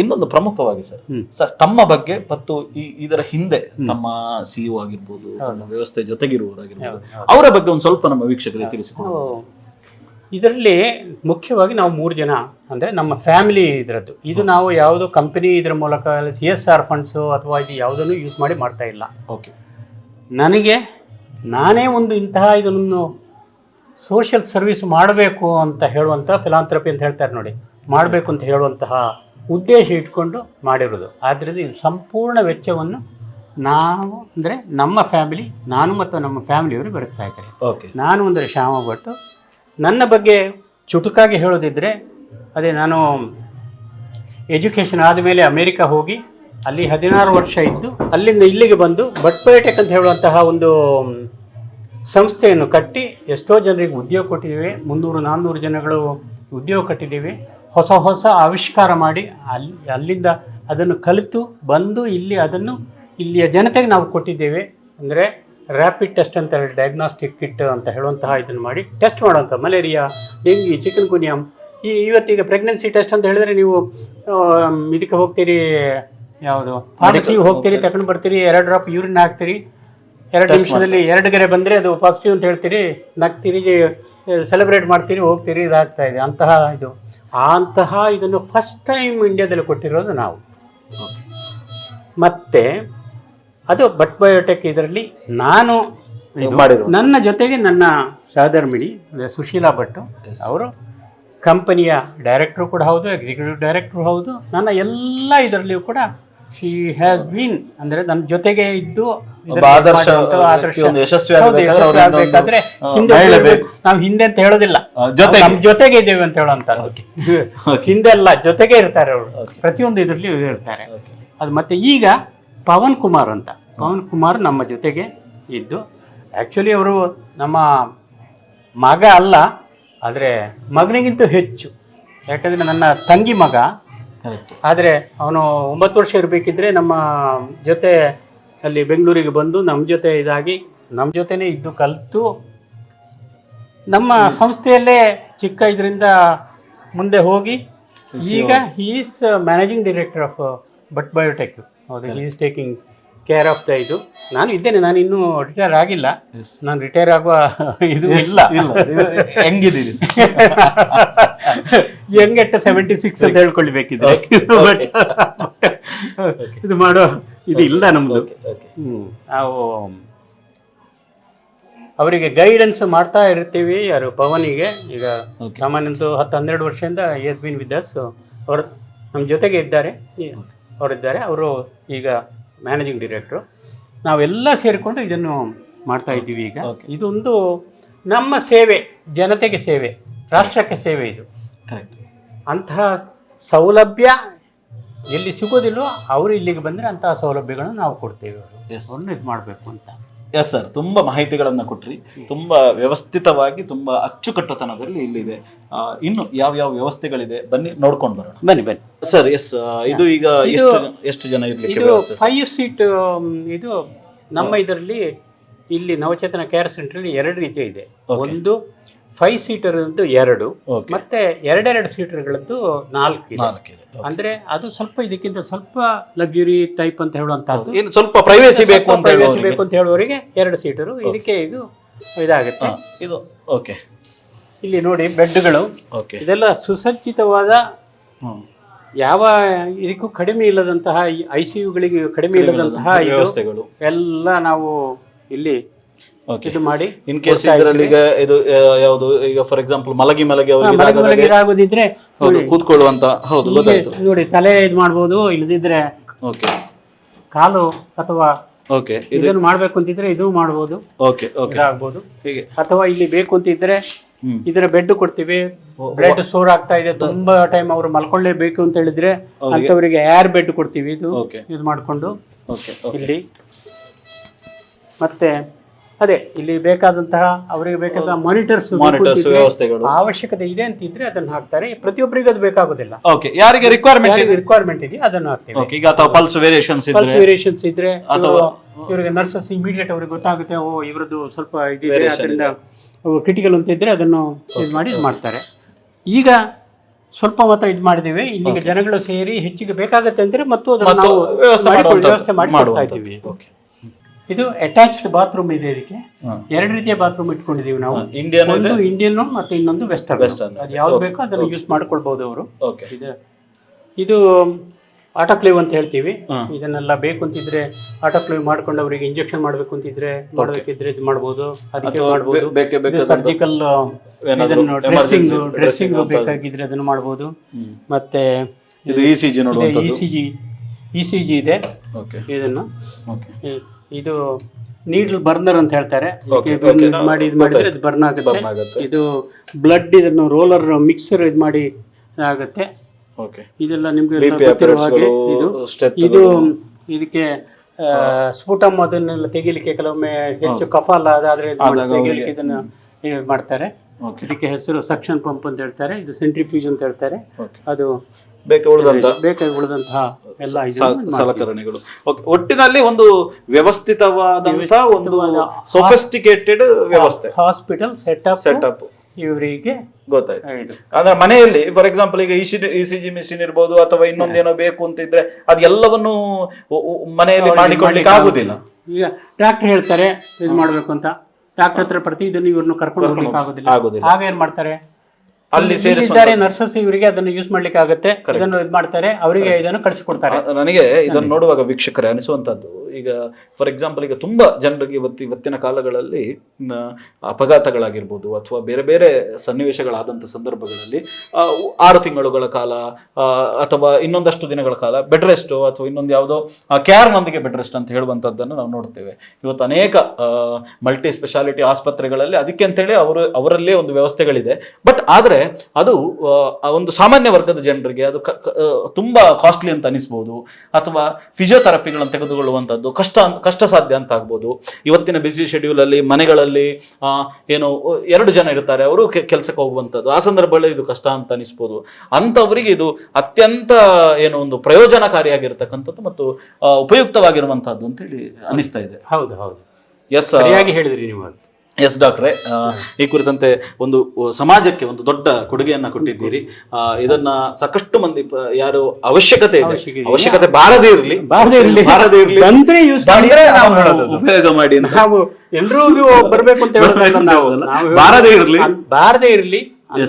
ಇನ್ನೊಂದು ಪ್ರಮುಖವಾಗಿ ಸರ್. ಸರ್ ತಮ್ಮ ಬಗ್ಗೆ ಮತ್ತು ಈ ಇದರ ಹಿಂದೆ ತಮ್ಮ ಸಿಇಒ ಆಗಿರ್ಬೋದು ತಮ್ಮ ವ್ಯವಸ್ಥೆ ಜೊತೆಗಿರುವವರಾಗಿರ್ಬೋದು ಅವರ ಬಗ್ಗೆ ಒಂದು ಸ್ವಲ್ಪ ನಮ್ಮ ವೀಕ್ಷಕರಿಗೆ ತಿಳಿಸಿಕೊಡಿ. ಇದರಲ್ಲಿ ಮುಖ್ಯವಾಗಿ ನಾವು ಮೂರು ಜನ ಅಂದರೆ ನಮ್ಮ ಫ್ಯಾಮಿಲಿ ಇದರದ್ದು. ಇದು ನಾವು ಯಾವುದೋ ಕಂಪನಿ ಇದರ ಮೂಲಕ ಸಿ ಎಸ್ ಆರ್ ಫಂಡ್ಸು ಅಥವಾ ಇದು ಯಾವುದನ್ನು ಯೂಸ್ ಮಾಡಿ ಮಾಡ್ತಾ ಇಲ್ಲ. ಓಕೆ ನನಗೆ ನಾನೇ ಒಂದು ಇಂತಹ ಇದನ್ನು ಸೋಷಿಯಲ್ ಸರ್ವಿಸ್ ಮಾಡಬೇಕು ಅಂತ ಹೇಳುವಂಥ ಫಿಲಾಂಥ್ರಪಿ ಅಂತ ಹೇಳ್ತಾರೆ ನೋಡಿ. ಮಾಡಬೇಕು ಅಂತ ಹೇಳುವಂತಹ ಉದ್ದೇಶ ಇಟ್ಕೊಂಡು ಮಾಡಿರೋದು. ಆದ್ದರಿಂದ ಇದು ಸಂಪೂರ್ಣ ವೆಚ್ಚವನ್ನು ನಾವು ಅಂದರೆ ನಮ್ಮ ಫ್ಯಾಮಿಲಿ ನಾನು ಮತ್ತು ನಮ್ಮ ಫ್ಯಾಮಿಲಿಯವರು ಬರುತ್ತಾ ಇದ್ದಾರೆ. ಓಕೆ ನಾನು ಅಂದರೆ ಶ್ಯಾಮ ಭಟ್ಟು ನನ್ನ ಬಗ್ಗೆ ಚುಟುಕಾಗಿ ಹೇಳೋದಿದ್ದರೆ ಅದೇ ನಾನು ಎಜುಕೇಷನ್ ಆದಮೇಲೆ ಅಮೇರಿಕ ಹೋಗಿ ಅಲ್ಲಿ ಹದಿನಾರು ವರ್ಷ ಇದ್ದು, ಅಲ್ಲಿಂದ ಇಲ್ಲಿಗೆ ಬಂದು ಭಟ್ಪೇಟೆಕ್ ಅಂತ ಹೇಳುವಂತಹ ಒಂದು ಸಂಸ್ಥೆಯನ್ನು ಕಟ್ಟಿ ಎಷ್ಟೋ ಜನರಿಗೆ ಉದ್ಯೋಗ ಕೊಟ್ಟಿದ್ದೇವೆ. ಮುನ್ನೂರು, ನಾನ್ನೂರು ಜನಗಳು ಉದ್ಯೋಗ ಕಟ್ಟಿದ್ದೇವೆ. ಹೊಸ ಹೊಸ ಆವಿಷ್ಕಾರ ಮಾಡಿ ಅಲ್ಲಿ, ಅಲ್ಲಿಂದ ಅದನ್ನು ಕಲಿತು ಬಂದು ಇಲ್ಲಿ ಅದನ್ನು ಇಲ್ಲಿಯ ಜನತೆಗೆ ನಾವು ಕೊಟ್ಟಿದ್ದೇವೆ. ಅಂದರೆ ರ್ಯಾಪಿಡ್ ಟೆಸ್ಟ್ ಅಂತ ಹೇಳಿ ಡಯಾಗ್ನಾಸ್ಟಿಕ್ ಕಿಟ್ ಅಂತ ಹೇಳುವಂತಹ ಇದನ್ನು ಮಾಡಿ ಟೆಸ್ಟ್ ಮಾಡುವಂಥ ಮಲೇರಿಯಾ ಡೆಂಗಿ ಚಿಕನ್ ಗುನಿಯಂ ಈ ಇವತ್ತೀಗ ಪ್ರೆಗ್ನೆನ್ಸಿ ಟೆಸ್ಟ್ ಅಂತ ಹೇಳಿದ್ರೆ ನೀವು ಇದಕ್ಕೆ ಹೋಗ್ತೀರಿ ಯಾವುದು ಫಾರ್ಮಸಿಗೆ ಹೋಗ್ತೀರಿ ತಗೊಂಡು ಬರ್ತೀರಿ ಎರಡು ಡ್ರಾಪ್ ಯೂರಿನ್ ಹಾಕ್ತೀರಿ ಎರಡು ನಿಮಿಷದಲ್ಲಿ ಎರಡು ಗೆರೆ ಬಂದರೆ ಅದು ಪಾಸಿಟಿವ್ ಅಂತ ಹೇಳ್ತೀರಿ ನಗ್ತೀರಿ ಸೆಲೆಬ್ರೇಟ್ ಮಾಡ್ತೀರಿ ಹೋಗ್ತೀರಿ ಇದಾಗ್ತಾ ಇದೆ ಅಂತಹ ಇದು. ಅಂತಹ ಇದನ್ನು ಫಸ್ಟ್ ಟೈಮ್ ಇಂಡಿಯಾದಲ್ಲಿ ಕೊಟ್ಟಿರೋದು ನಾವು. ಮತ್ತೆ ಅದು ಬಟ್ ಬಯೋಟೆಕ್ ಇದರಲ್ಲಿ ನಾನು. ನನ್ನ ಜೊತೆಗೆ ನನ್ನ ಸಹಧರ್ಮಿಣಿ ಸುಶೀಲಾ ಭಟ್ ಅವರು ಕಂಪನಿಯ ಡೈರೆಕ್ಟ್ರು ಕೂಡ ಹೌದು ಎಕ್ಸಿಕ್ಯೂಟಿವ್ ಡೈರೆಕ್ಟ್ರು ಹೌದು. ನನ್ನ ಎಲ್ಲ ಇದರಲ್ಲಿಯೂ ಕೂಡ ಶಿ ಹ್ಯಾಸ್ ಬೀನ್ ಅಂದರೆ ನನ್ನ ಜೊತೆಗೆ ಇದ್ದು ಯಶಸ್ವಿ ಹೌದು, ನಾವು ಹಿಂದೆ ಅಂತ ಹೇಳೋದಿಲ್ಲ. ಜೊತೆಗೆ. ನಮ್ಮ ಜೊತೆಗೆ ಇದ್ದೇವೆ ಅಂತ ಹೇಳುವಂತ ಹಿಂದೆ ಅಲ್ಲ ಜೊತೆಗೆ ಇರ್ತಾರೆ ಅವರು. ಪ್ರತಿಯೊಂದು ಇದರಲ್ಲಿ ಇರ್ತಾರೆ. ಅದು ಮತ್ತೆ ಈಗ ಪವನ್ ಕುಮಾರ್ ಅಂತ. ಪವನ್ ಕುಮಾರ್ ನಮ್ಮ ಜೊತೆಗೆ ಇದ್ದು ಆ್ಯಕ್ಚುಲಿ ಅವರು ನಮ್ಮ ಮಗ ಅಲ್ಲ ಆದರೆ ಮಗನಿಗಿಂತ ಹೆಚ್ಚು. ಯಾಕಂದರೆ ನನ್ನ ತಂಗಿ ಮಗ. ಕರೆಕ್ಟ್ ಆದರೆ ಅವನು ಒಂಬತ್ತು ವರ್ಷ ಇರಬೇಕಿದ್ರೆ ನಮ್ಮ ಜೊತೆ ಅಲ್ಲಿ ಬೆಂಗಳೂರಿಗೆ ಬಂದು ನಮ್ಮ ಜೊತೆ ಇದಾಗಿ ನಮ್ಮ ಜೊತೆನೇ ಇದ್ದು ಕಲಿತು ನಮ್ಮ ಸಂಸ್ಥೆಯಲ್ಲೇ ಚಿಕ್ಕ ಇದರಿಂದ ಮುಂದೆ ಹೋಗಿ ಈಗ is managing director of but biotech ಹೌದು is taking care of the ಇದು. ನಾನು ಇದ್ದೇನೆ ನಾನು ಇನ್ನೂ ರಿಟೈರ್ ಆಗಿಲ್ಲ. ನಾನು ರಿಟೈರ್ ಆಗುವ ಇದು ಇಲ್ಲ. ಹೆಂಗಿದ್ದೀರಿ? ಯಂಗ್ ಸೆವೆಂಟಿ ಸಿಕ್ಸ್ ಅಂತ ಹೇಳ್ಕೊಳ್ಬೇಕಿದ್ರೆ. ಬಟ್ ಇದು ಮಾಡೋ ಇದು ಇಲ್ಲ. ಹ್ಮ್. ನಾವು ಅವರಿಗೆ ಗೈಡೆನ್ಸ್ ಮಾಡ್ತಾ ಇರ್ತೀವಿ ಯಾರು ಪವನಿಗೆ. ಈಗ ಸಾಮಾನ್ಯದ್ದು ಸಾಮಾನ್ಯಂತೂ ಹತ್ತು ಹನ್ನೆರಡು ವರ್ಷದಿಂದ ಎಸ್ ಬಿನ್ ವಿತ್ ಅಸ್ ಅವರು ನಮ್ಮ ಜೊತೆಗೆ ಇದ್ದಾರೆ. ಅವರಿದ್ದಾರೆ ಅವರು ಈಗ ಮ್ಯಾನೇಜಿಂಗ್ ಡೈರೆಕ್ಟ್ರು ನಾವೆಲ್ಲ ಸೇರಿಕೊಂಡು ಇದನ್ನು ಮಾಡ್ತಾ ಇದ್ದೀವಿ ಈಗ. ಇದೊಂದು ನಮ್ಮ ಸೇವೆ ಜನತೆಗೆ ಸೇವೆ ರಾಷ್ಟ್ರಕ್ಕೆ ಸೇವೆ ಇದು. ಅಂತಹ ಸೌಲಭ್ಯ ಎಲ್ಲಿ ಸಿಗೋದಿಲ್ಲೋ ಅವರು ಇಲ್ಲಿಗೆ ಬಂದರೆ ಅಂತಹ ಸೌಲಭ್ಯಗಳನ್ನು ನಾವು ಕೊಡ್ತೇವೆ ಅವರು. ಅವ್ರನ್ನ ಇದು ಮಾಡಬೇಕು ಅಂತ ಎಸ್ ಸರ್ ತುಂಬಾ ಮಾಹಿತಿಗಳನ್ನ ಕೊಟ್ರಿ. ತುಂಬಾ ವ್ಯವಸ್ಥಿತವಾಗಿ ತುಂಬಾ ಅಚ್ಚುಕಟ್ಟುತನದಲ್ಲಿ ಇಲ್ಲಿದೆ. ಆ, ಇನ್ನು ಯಾವ ಯಾವ ವ್ಯವಸ್ಥೆಗಳಿದೆ? ಬನ್ನಿ ನೋಡ್ಕೊಂಡು ಬರೋಣ. ಬನ್ನಿ ಬನ್ನಿ. ಸರ್ ಎಸ್ ಇದು ಈಗ ಎಷ್ಟು ಜನ- ಎಷ್ಟು ಜನ ಇರ್ಲಿಕ್ಕೆ ಇದು ವ್ಯವಸ್ಥೆ ಫೈವ್ ಸೀಟ್ ಇದು ನಮ್ಮ ಇದರಲ್ಲಿ ಇಲ್ಲಿ ನವಚೇತನ ಕೇರ್ ಸೆಂಟ್ರಲ್ಲಿ ಎರಡು ರೀತಿ ಇದೆ. ಒಂದು ಫೈವ್ ಸೀಟರ್ ಅಂತ ಎರಡು. ಮತ್ತೆ ಎರಡೆರಡು ಸೀಟರ್ಗಳದ್ದು ನಾಲ್ಕು ಇದೆ. ಅಂದ್ರೆ ಅದು ಸ್ವಲ್ಪ ಇದಕ್ಕಿಂತ ಸ್ವಲ್ಪ ಲಕ್ಸುರಿ ಟೈಪ್ ಅಂತ ಹೇಳುವಂತಹದ್ದು. ಸ್ವಲ್ಪ ಪ್ರೈವೇಸಿ ಬೇಕು ಅಂತ. ಬೇಕು ಅಂತ ಹೇಳುವವರಿಗೆ ಎರಡು ಸೀಟರು ಇದಕ್ಕೆ ಇದು ಇದಾಗುತ್ತೆ. ಇದು ಓಕೆ ಇಲ್ಲಿ ನೋಡಿ ಬೆಡ್ಗಳು. ಓಕೆ ಇದೆಲ್ಲ ಸುಸಜ್ಜಿತವಾದ ಯಾವ ಇದಕ್ಕೂ ಕಡಿಮೆ ಇಲ್ಲದಂತಹ ಐ ಸಿ ಯುಗಳಿಗೆ ಕಡಿಮೆ ಇಲ್ಲದಂತಹ ವ್ಯವಸ್ಥೆಗಳು. ಎಲ್ಲ ನಾವು ಇಲ್ಲಿ ಇದು ಮಾಡಿ ಇನ್ ಕೇಸ್ ಇದರಲ್ಲಿ ಈಗ ಇದು ಯಾವುದು ಈಗ ಫಾರ್ ಎಕ್ಸಾಂಪಲ್ ಮಲಗಿ ಮಲಗಿ ಮಲಗಿ ಹೌದು ಕೂತ್ಕೊಳ್ಳುವಂತ ಹೌದು ಗೊತ್ತಾಯ್ತು. ನೋಡಿ ತಲೆ ಇದು ಮಾಡ್ಬೋದು ಇಲ್ಲದಿದ್ರೆ ಓಕೆ ಕಾಲು ಅಥವಾ ಓಕೆ ಇದನ್ನು ಮಾಡ್ಬೇಕು ಅಂತಿದ್ರೆ ಇದು ಮಾಡ್ಬೋದು. ಓಕೆ ಓಕೆ ಆಗ್ಬೋದು ಹೀಗೆ. ಅಥವಾ ಇಲ್ಲಿ ಬೇಕು ಅಂತಿದ್ರೆ. ಇದರ ಬೆಡ್ ಕೊಡ್ತೀವಿ. ಬ್ಲಡ್ ಸೋರ್ ಆಗ್ತಾ ಇದೆ ತುಂಬಾ ಟೈಮ್ ಅವರು ಮಲ್ಕೊಳ್ಳೇಬೇಕು ಅಂತ ಹೇಳಿದ್ರೆ ಅಂತವರಿಗೆ ಏರ್ ಬೆಡ್ ಕೊಡ್ತೀವಿ ಇದು. ಇದು ಮಾಡಿಕೊಂಡು. ಇಲ್ಲಿ. ಮತ್ತೆ ಅದೇ ಇಲ್ಲಿ ಬೇಕಾದಂತಹ ಅವರಿಗೆ ಬೇಕಾದ ಮಾನಿಟರ್ಸ್ ಮಾನಿಟರ್ಸ್ ವ್ಯವಸ್ಥೆಗಳು. ಅವಶ್ಯಕತೆ ಇದೆ ಅಂತಿದ್ರೆ ಅದನ್ನ ಹಾಕ್ತಾರೆ. ಪ್ರತಿಯೊಬ್ಬರಿಗೂ ಅದು ಬೇಕಾಗೋದಿಲ್ಲ. ಓಕೆ ಯಾರಿಗೆ ರಿಕ್ವೈರ್ಮೆಂಟ್ ರಿಕ್ವೈರ್ಮೆಂಟ್ ಇದೆ? ಅದನ್ನ ಹಾಕ್ತೇವೆ. ಓಕೆ ಈಗ ಅಥವಾ ಪಲ್ಸ್ ವೇರಿಯೇಷನ್ಸ್ ಪಲ್ಸ್ ಇದ್ರೆ ವೇರಿಯೇಷನ್ಸ್ ಇದ್ರೆ ಅಥವಾ- ಇವ್ರು- ಇವರಿಗೆ ನರ್ಸಸ್ ಇಮಿಡಿಯೇಟ್ ಅವ್ರಿಗೆ ಗೊತ್ತಾಗುತ್ತೆ ಓ ಇವ್ರದ್ದು ಸ್ವಲ್ಪ ಇದಿದೆ ಅದರಿಂದ ಕ್ರಿಟಿಕಲ್ ಅಂತ ಇದ್ರೆ ಅದನ್ನು ಇದು ಮಾಡಿ ಮಾಡ್ತಾರೆ. ಈಗ ಸ್ವಲ್ಪ ಮಾತ್ರ ಇದು ಮಾಡಿದ್ದೇವೆ. ಇಲ್ಲಿಗೆ ಜನಗಳು ಸೇರಿ ಹೆಚ್ಚಿಗೆ ಬೇಕಾಗುತ್ತೆ ಅಂದ್ರೆ ಮತ್ತು ಅದನ್ನು ವ್ಯವಸ್ಥೆ ಮಾಡಿ ಮಾಡ್ತಾ ಇದ್ದೀವಿ. ಓಕೆ ಇದು ಅಟ್ಯಾಚ್ಡ್ ಬಾತ್ರೂಮ್ ಇದೆ ಇದಕ್ಕೆ. ಎರಡು ರೀತಿಯ ಬಾತ್ರೂಮ್ ಇಟ್ಕೊಂಡಿದೀವಿ ನಾವು. ಇಂಡಿಯನ್ ಒಂದು ಇಂಡಿಯನ್ ಮತ್ತೆ ಇನ್ನೊಂದು ವೆಸ್ಟರ್ನ್ ವೆಸ್ಟರ್ನ್ ಅದು ಯಾವ್ದು ಬೇಕೋ ಅದನ್ನು ಯೂಸ್ ಮಾಡ್ಕೊಳ್ಬಹುದು ಅವರು. ಇದು ಇದು ಆಟೋಕ್ಲೇವ್ ಅಂತ ಹೇಳ್ತೀವಿ. ಇದನ್ನೆಲ್ಲ ಬೇಕು ಅಂತಿದ್ರೆ ಆಟೋಕ್ಲೇವ್ ಮಾಡ್ಕೊಂಡು ಅವರಿಗೆ ಇಂಜೆಕ್ಷನ್ ಮಾಡ್ಬೇಕು ಅಂತಿದ್ರೆ ಮಾಡಬೇಕಿದ್ರೆ ಇದು ಮಾಡ್ಬೋದು. ಅದಕ್ಕೆ ಮಾಡಬಹುದು ಸರ್ಜಿಕಲ್ ಇದನ್ನು ಡ್ರೆಸ್ಸಿಂಗ್ ಡ್ರೆಸ್ಸಿಂಗ್ ಬೇಕಾಗಿದ್ರೆ ಅದನ್ನು ಮಾಡ್ಬೋದು. ಮತ್ತೆ ಇದು ಇ ಸಿ ಜಿ ಇ ನೋಡುವಂಥದ್ದು C G E C G ಇದೆ. ಓಕೆ ಇದನ್ನು ಓಕೆ ಇ- ಇದು ನೀಡ್ಲ್ ಬರ್ನರ್ ಅಂತ ಹೇಳ್ತಾರೆ. Okay, ಇದಕ್ಕೆ okay, ಇದು ಮಾಡಿ ಇದು ಮಾಡಿದ್ರೆ ಇದು ಬರ್ನ್ burn ಆಗುತ್ತೆ. ಆಗುತ್ತೆ. ಇದು ಬ್ಲಡ್ ಇದನ್ನು ರೋಲರ್ ಮಿಕ್ಸರ್ ಇದು ಮಾಡಿ ಆಗುತ್ತೆ. ಓಕೆ ಇದೆಲ್ಲ ನಿಮ್ಗೆ BP ಎಲ್ಲ ಗೊತ್ತಿರೋ ಹಾಗೆ apparatusಗಳು, ಇದು. steth ಇದು ಇದಕ್ಕೆ ಸ್ಫುಟಮ್ ಅದನ್ನೆಲ್ಲ ತೆಗಿಲಿಕ್ಕೆ ಕೆಲವೊಮ್ಮೆ ಹೆಚ್ಚು ಕಫಾಲ ಅದಾದ್ರೆ ಇದು ಮಾಡಿ ಆದಾಗ ತೆಗಿಲಿಕ್ಕೆ ಇದನ್ನ ಇದು ಮಾಡ್ತಾರೆ. ಓಕೆ ಇದಕ್ಕೆ ಹೆಸರು ಸಕ್ಷನ್ ಪಂಪ್ ಅಂತ ಹೇಳ್ತಾರೆ. ಇದು ಸೆಂಟ್ರಿಫ್ಯೂಜ್ ಅಂತ ಹೇಳ್ತಾರೆ. ಓಕೆ ಅದು ಬೇಕು ಉಳಿದಂತ? ಬೇಕಾಗಿ ಉಳಿದಂತಹ ಎಲ್ಲ ಇದು ಸಲಕರಣೆಗಳು. ಒಟ್ಟಿನಲ್ಲಿ ಒಂದು ವ್ಯವಸ್ಥಿತವಾದಂತ ಒಂದು ಸೊಫಿಸ್ಟಿಕೇಟೆಡ್ ವ್ಯವಸ್ಥೆ. ಹಾಸ್ಪಿಟಲ್ ಸೆಟಪ್ ಅಪ್ ಇವರಿಗೆ ಗೊತ್ತಾಯ್ತು. ಇದು. ಅಂದ್ರೆ ಮನೆಯಲ್ಲಿ ಫಾರ್ ಎಕ್ಸಾಂಪಲ್ ಈಗ ಇ ಸಿ ಜಿ ಮಿಷಿನ್ ಇರ್ಬೋದು ಅಥವಾ ಇನ್ನೊಂದೇನೋ ಬೇಕು ಅಂತ ಇದ್ರೆ ಅದೆಲ್ಲವನ್ನು ಉ- ಉ- ಮನೆಯಲ್ಲಿ ಮಾಡಿಕೊಡ್ಲಿಕ್ಕೆ ಆಗುದಿಲ್ಲ. ಈಗ ಡಾಕ್ಟರ್ ಹೇಳ್ತಾರೆ ಇದು ಮಾಡ್ಬೇಕು ಅಂತ. ಡಾಕ್ಟರ್ ಹತ್ರ ಪ್ರತಿ ಇದನ್ನು ಇವ್ರನ್ನ ಕರ್ಕೊಂಡು ಹೋಗ್ಲಿಕ್ಕೆ ಆಗೋದಿಲ್ಲ. ಆಗುದಿಲ್ಲ. ಆಗ ಏನ್ ಮಾಡ್ತಾರೆ? ಅಲ್ಲಿ ಸೇರಿಸಿದ್ದಾರೆ ನರ್ಸಸ್ ಇವರಿಗೆ ಅದನ್ನು ಯೂಸ್ ಮಾಡ್ಲಿಕ್ಕೆ ಆಗುತ್ತೆ ಇದನ್ನು ಇದು ಮಾಡ್ತಾರೆ ಅವರಿಗೆ ಇದನ್ನು ಕಳಿಸಿಕೊಡ್ತಾರೆ. ನನಗೆ ಇದನ್ನು ನೋಡುವಾಗ ವೀಕ್ಷಕರೇ ಅನಿಸುವಂತದ್ದು ಈಗ ಫಾರ್ ಎಕ್ಸಾಂಪಲ್ ಈಗ ತುಂಬ ಜನರಿಗೆ ಇವತ್ತು, ಇವತ್ತಿನ ಕಾಲಗಳಲ್ಲಿ ಅಪಘಾತಗಳಾಗಿರ್ಬೋದು ಅಥವಾ ಬೇರೆ ಬೇರೆ ಸನ್ನಿವೇಶಗಳಾದಂಥ ಸಂದರ್ಭಗಳಲ್ಲಿ ಆರು ತಿಂಗಳುಗಳ ಕಾಲ ಅಥವಾ ಇನ್ನೊಂದಷ್ಟು ದಿನಗಳ ಕಾಲ, ಬೆಡ್ ರೆಸ್ಟು ಅಥವಾ ಇನ್ನೊಂದು ಯಾವುದೋ ಕೇರ್ನೊಂದಿಗೆ ಬೆಡ್ ರೆಸ್ಟ್ ಅಂತ ಹೇಳುವಂಥದ್ದನ್ನು ನಾವು ನೋಡ್ತೇವೆ. ಇವತ್ತು ಅನೇಕ ಮಲ್ಟಿ ಸ್ಪೆಷಾಲಿಟಿ ಆಸ್ಪತ್ರೆಗಳಲ್ಲಿ ಅದಕ್ಕೆ ಅಂತೇಳಿ ಅವರು, ಅವರಲ್ಲೇ ಒಂದು ವ್ಯವಸ್ಥೆಗಳಿದೆ. ಬಟ್ ಆದರೆ ಅದು ಒಂದು ಸಾಮಾನ್ಯ ವರ್ಗದ ಜನರಿಗೆ ಅದು ತುಂಬಾ ಕಾಸ್ಟ್ಲಿ ಅಂತ ಅನಿಸ್ಬೋದು ಅಥವಾ ಫಿಸಿಯೋಥೆರಪಿಗಳನ್ನು ತೆಗೆದುಕೊಳ್ಳುವಂಥದ್ದು ಕಷ್ಟ ಅಂತ ಕಷ್ಟ ಸಾಧ್ಯ ಅಂತ ಆಗ್ಬೋದು. ಇವತ್ತಿನ ಬ್ಯುಸಿ ಶೆಡ್ಯೂಲಲ್ಲಿ ಮನೆಗಳಲ್ಲಿ ಏನು ಎರಡು ಜನ ಇರ್ತಾರೆ ಅವರು ಕೆಲಸಕ್ಕೆ ಹೋಗುವಂಥದ್ದು. ಆ ಸಂದರ್ಭದಲ್ಲಿ ಇದು ಕಷ್ಟ ಅಂತ ಅನಿಸ್ಬೋದು. ಅಂಥವರಿಗೆ ಇದು ಅತ್ಯಂತ ಏನು ಒಂದು ಪ್ರಯೋಜನಕಾರಿಯಾಗಿರ್ತಕ್ಕಂಥದ್ದು ಮತ್ತು ಉಪಯುಕ್ತವಾಗಿರುವಂತಹದ್ದು ಅಂತ ಹೇಳಿ ಅನಿಸ್ತಾ ಇದೆ. ಹೌದು ಹೌದು. ಎಸ್ ಸರಿಯಾಗಿ ಹೇಳಿದ್ರಿ ನೀವು ಎಸ್ ಡಾಕ್ಟ್ರೆ ಈ ಕುರಿತಂತೆ ಒಂದು ಸಮಾಜಕ್ಕೆ ಒಂದು ದೊಡ್ಡ ಕೊಡುಗೆಯನ್ನ ಕೊಟ್ಟಿದ್ದೀರಿ. ಇದನ್ನ ಸಾಕಷ್ಟು ಮಂದಿ ಯಾರು ಅವಶ್ಯಕತೆ ಇದೆ. ಅವಶ್ಯಕತೆ ಬಾರದೇ ಇರಲಿ. ಬಾರದೇ ಇರ್ಲಿ. ಬಾರದೇ ಇರಲಿ. ತಂತ್ರ ಯೂಸ್ ಮಾಡಿದ್ರೆ ಅಂತ ನಾವು ನಾವು ಹೇಳೋದು. ಉಪಯೋಗ ಮಾಡಿ ನಾವು ಎಲ್ರಿಗೂ ಬರ್ಬೇಕು ಅಂತ ಹೇಳೋದಲ್ಲ ನಾವು. ಬಾರದೇ ಇರ್ಲಿ. ಬಾರದೇ ಇರ್ಲಿ.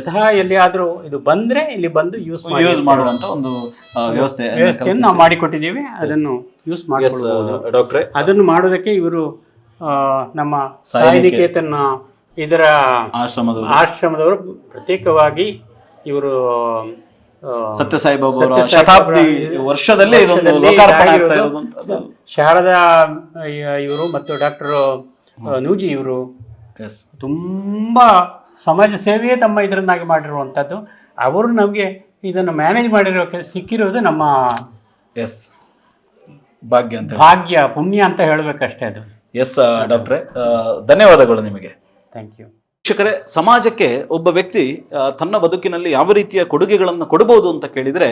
ಸಹ ಎಲ್ಲಿಯಾದ್ರೂ ಇದು ಬಂದ್ರೆ ಇಲ್ಲಿ ಬಂದು ಯೂಸ್ ಯೂಸ್ ಮಾಡುವಂತ ಒಂದು ವ್ಯವಸ್ಥೆ ವ್ಯವಸ್ಥೆಯನ್ನು ನಾವು ಮಾಡಿಕೊಟ್ಟಿದ್ದೀವಿ. ಅದನ್ನು ಯೂಸ್ ಮಾಡಿ ಡಾಕ್ಟ್ರೆ. ಅದನ್ನು ಮಾಡೋದಕ್ಕೆ ಇವರು ನಮ್ಮ ಸಾಯಿನಿಕೇತನ ಇದರ ಆಶ್ರಮದವರು. ಆಶ್ರಮದವರು ಪ್ರತ್ಯೇಕವಾಗಿ ಇವರು ಸತ್ಯ ಸಾಯಿಬಾಬಾ ಶತಾಬ್ದಿ ವರ್ಷದಲ್ಲಿ. ಶಾರದಾ ಇವರು ಮತ್ತು ಡಾಕ್ಟರ್ ನೂಜಿ ಇವರು ತುಂಬಾ ಸಮಾಜ ಸೇವೆಯೇ ತಮ್ಮ ಇದರನ್ನಾಗಿ ಮಾಡಿರುವಂಥದ್ದು. ಅವರು ನಮಗೆ ಇದನ್ನು ಮ್ಯಾನೇಜ್ ಮಾಡಿರೋ ಕೆಲ್ಸ ಸಿಕ್ಕಿರೋದು ನಮ್ಮ ಎಸ್ ಭಾಗ್ಯ ಅಂತ ಭಾಗ್ಯ ಪುಣ್ಯ ಅಂತ ಹೇಳಬೇಕಷ್ಟೇ ಅದು. ಎಸ್ ಡಾಕ್ಟ್ರೆ ಧನ್ಯವಾದಗಳು ನಿಮಗೆ. ಥ್ಯಾಂಕ್ ಯು ಶಿಕ್ಷಕರೇ ಸಮಾಜಕ್ಕೆ ಒಬ್ಬ ವ್ಯಕ್ತಿ ತನ್ನ ಬದುಕಿನಲ್ಲಿ ಯಾವ ರೀತಿಯ ಕೊಡುಗೆಗಳನ್ನು ಕೊಡಬಹುದು ಅಂತ ಕೇಳಿದರೆ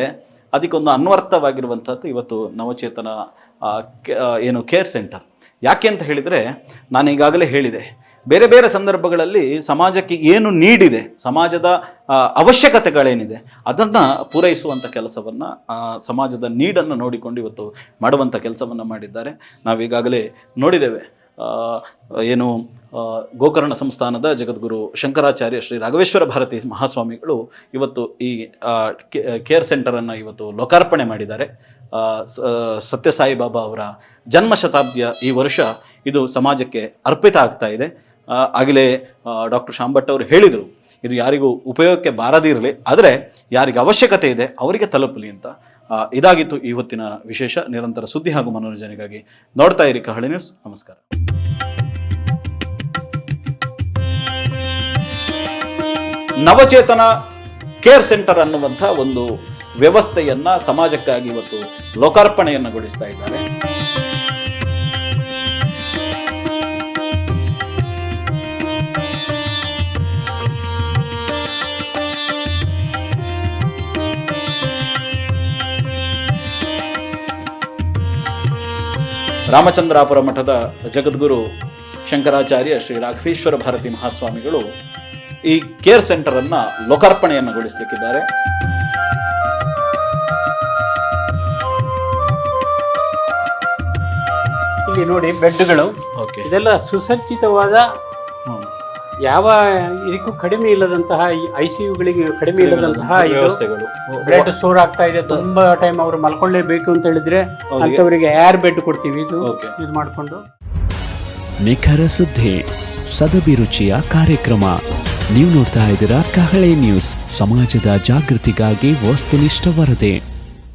ಅದಕ್ಕೊಂದು ಅನ್ವರ್ಥವಾಗಿರುವಂಥದ್ದು ಇವತ್ತು ನವಚೇತನ ಏನು ಕೇರ್ ಸೆಂಟರ್. ಯಾಕೆ ಅಂತ ಹೇಳಿದರೆ ನಾನು ಈಗಾಗಲೇ ಹೇಳಿದೆ. ಬೇರೆ ಬೇರೆ ಸಂದರ್ಭಗಳಲ್ಲಿ ಸಮಾಜಕ್ಕೆ ಏನು ನೀಡಿದೆ, ಸಮಾಜದ ಅವಶ್ಯಕತೆಗಳೇನಿದೆ, ಅದನ್ನು ಪೂರೈಸುವಂಥ ಕೆಲಸವನ್ನು ಸಮಾಜದ ನೀಡನ್ನು ನೋಡಿಕೊಂಡು ಇವತ್ತು ಮಾಡುವಂಥ ಕೆಲಸವನ್ನು ಮಾಡಿದ್ದಾರೆ. ನಾವೀಗಾಗಲೇ ನೋಡಿದ್ದೇವೆ ಏನು ಗೋಕರ್ಣ ಸಂಸ್ಥಾನದ ಜಗದ್ಗುರು ಶಂಕರಾಚಾರ್ಯ ಶ್ರೀ ರಾಘವೇಶ್ವರ ಭಾರತಿ ಮಹಾಸ್ವಾಮಿಗಳು ಇವತ್ತು ಈ ಕೇರ್ ಸೆಂಟರನ್ನು ಇವತ್ತು ಲೋಕಾರ್ಪಣೆ ಮಾಡಿದ್ದಾರೆ. ಸತ್ಯಸಾಯಿ ಬಾಬಾ ಅವರ ಜನ್ಮ ಶತಾಬ್ದಿಯ ಈ ವರ್ಷ ಇದು ಸಮಾಜಕ್ಕೆ ಅರ್ಪಿತ ಆಗ್ತಾ ಇದೆ. ಆಗಲೇ ಡಾಕ್ಟರ್ ಶಾಂಭಟ್ ಅವರು ಹೇಳಿದರು, ಇದು ಯಾರಿಗೂ ಉಪಯೋಗಕ್ಕೆ ಬಾರದಿರಲಿ ಆದರೆ ಯಾರಿಗೆ ಅವಶ್ಯಕತೆ ಇದೆ, ಅವರಿಗೆ ತಲುಪಲಿ ಅಂತ. ಇದಾಗಿತ್ತು ಈ ಹೊತ್ತಿನ ವಿಶೇಷ, ನಿರಂತರ ಸುದ್ದಿ ಹಾಗೂ ಮನೋರಂಜನೆಗಾಗಿ ನೋಡ್ತಾ ಇರಿ ಕಹಳೆ ನ್ಯೂಸ್. ನಮಸ್ಕಾರ. ನವಚೇತನ ಕೇರ್ ಸೆಂಟರ್ ಅನ್ನುವಂಥ ಒಂದು ವ್ಯವಸ್ಥೆಯನ್ನ ಸಮಾಜಕ್ಕಾಗಿ ಇವತ್ತು ಲೋಕಾರ್ಪಣೆಯನ್ನಗೊಳಿಸ್ತಾ ಇದ್ದಾರೆ. ರಾಮಚಂದ್ರಾಪುರ ಮಠದ ಜಗದ್ಗುರು ಶಂಕರಾಚಾರ್ಯ ಶ್ರೀ ರಾಘವೇಶ್ವರ ಭಾರತಿ ಮಹಾಸ್ವಾಮಿಗಳು ಈ ಕೇರ್ ಸೆಂಟರ್ ಅನ್ನ ಲೋಕಾರ್ಪಣೆಯನ್ನಗೊಳಿಸಲಿಕ್ಕಿದ್ದಾರೆ ಇಲ್ಲಿ ನೋಡಿ ಬೆಡ್ಗಳು. ಓಕೆ ಇದೆಲ್ಲ ಸುಸಜ್ಜಿತವಾದ ಯಾವ ಇದಕ್ಕೂ ಕಡಿಮೆ ಇಲ್ಲದಂತಹ ಐ ಸಿ ಯುಗಳಿಗೆ ಕಡಿಮೆ ಇಲ್ಲದಂತಹ ವ್ಯವಸ್ಥೆಗಳು. ಬ್ಲಡ್ ಸ್ಟೋರ್ ಆಗ್ತಾ ಇದೆ. ತುಂಬಾ ಟೈಮ್ ಅವರು ಮಲ್ಕೊಳ್ಳೇಬೇಕು ಅಂತ ಹೇಳಿದ್ರೆ ಅಂತವರಿಗೆ ಏರ್ ಬೆಡ್ ಕೊಡ್ತೀವಿ. ಇದು ಇದು ಮಾಡಿಕೊಂಡು. ನಿಖರ ಸುದ್ದಿ ಸದಭಿರುಚಿಯ ಕಾರ್ಯಕ್ರಮ. ನೀವು ನೋಡ್ತಾ ಇದ್ದೀರಾ ಕಹಳೆ ನ್ಯೂಸ್. ಸಮಾಜದ ಜಾಗೃತಿಗಾಗಿ ವಸ್ತುನಿಷ್ಠ ವರದಿ.